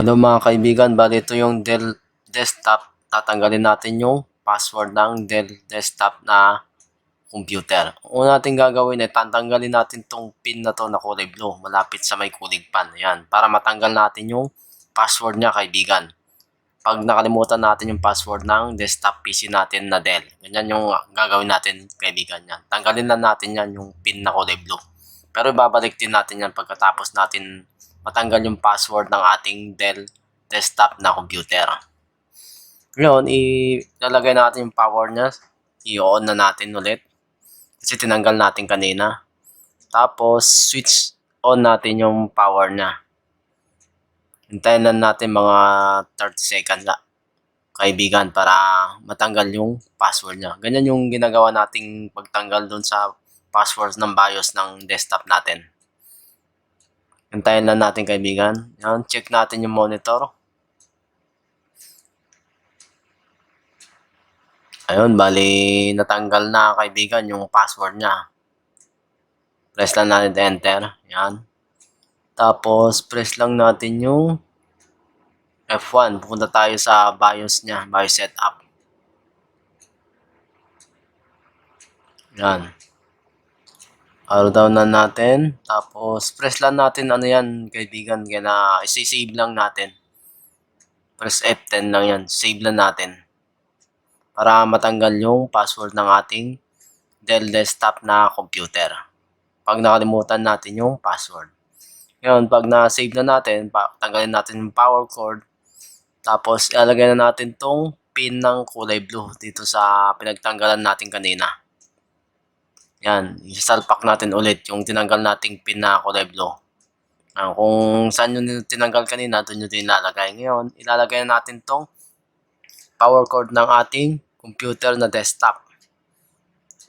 Hello mga kaibigan, bali ito yung Dell desktop. Tatanggalin natin yung password ng Dell desktop na computer. Una natin gagawin ay tatanggalin natin tong pin na to na kulay blue malapit sa may kulig pan. Yan, para matanggal natin yung password niya kaibigan. Pag nakalimutan natin yung password ng desktop PC natin na Dell. Ganyan yung gagawin natin kaibigan yan. Tanggalin lang natin yan yung pin na kulay blue. Pero babalik din natin yan pagkatapos natin matanggal yung password ng ating Dell desktop na computer. Ngayon, ilalagay natin yung power niya. I-on na natin ulit. Kasi tinanggal natin kanina. Tapos, switch on natin yung power niya. Hintayin lang natin mga 30 seconds la kaibigan para matanggal yung password niya. Ganyan yung ginagawa nating pagtanggal dun sa password ng BIOS ng desktop natin. Hintayin lang natin kaibigan. Yan, check natin yung monitor. Ayun, bali natanggal na kaibigan yung password niya. Press lang natin enter. Yan. Tapos press lang natin yung F1. Pupunta tayo sa BIOS niya, BIOS setup. Yan. Power down na natin. Tapos, press lang natin ano yan, kaibigan. Kaya na, isi-save lang natin. Press F10 lang yan. Save lang natin. Para matanggal yung password ng ating Dell desktop na computer. Pag nakalimutan natin yung password. Ngayon, pag na-save na natin, tanggalin natin yung power cord. Tapos, ilalagay na natin tong pin ng kulay blue dito sa pinagtanggalan natin kanina. Yan, isalpak natin ulit yung tinanggal nating pin na kulay blue. Ah, kung saan yun tinanggal kanina, doon yun din ilalagay. Ngayon, ilalagay na natin tong power cord ng ating computer na desktop.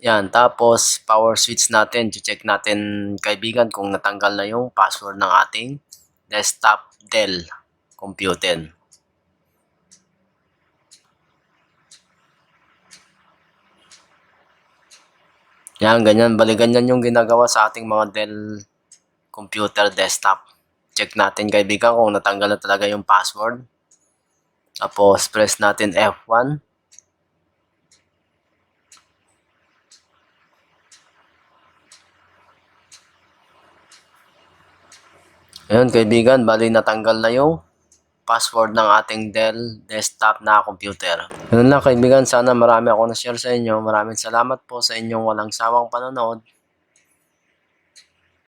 Yan, tapos power switch natin. Check natin kaibigan kung natanggal na yung password ng ating desktop Dell computer. Yan, ganyan. Bali, ganyan yung ginagawa sa ating mga Dell computer desktop. Check natin kaibigan kung natanggal na talaga yung password. Tapos, press natin F1. Ayun kaibigan, bali natanggal na yung password ng ating Dell desktop na computer. Ganun lang kaibigan, sana marami ako na-share sa inyo. Maraming salamat po sa inyong walang sawang panonood.